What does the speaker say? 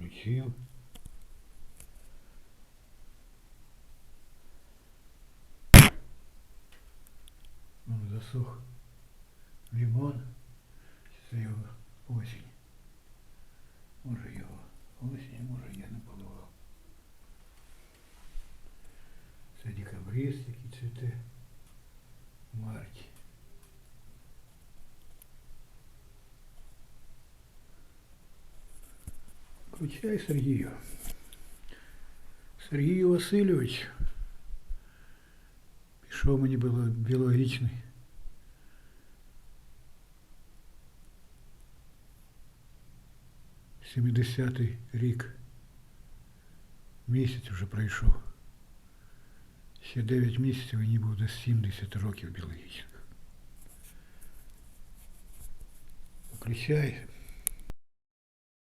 Включив. Он засох лимон. Це його осінь. Може його осінь, може я не поливав. Це декабрист, який цвіте Включай Сергію. Сергій Васильович пішов мені було біологічний. Сімдесятий рік. Місяць вже пройшов. Ще 9 місяців мені буде 70 років біологічних. Включай.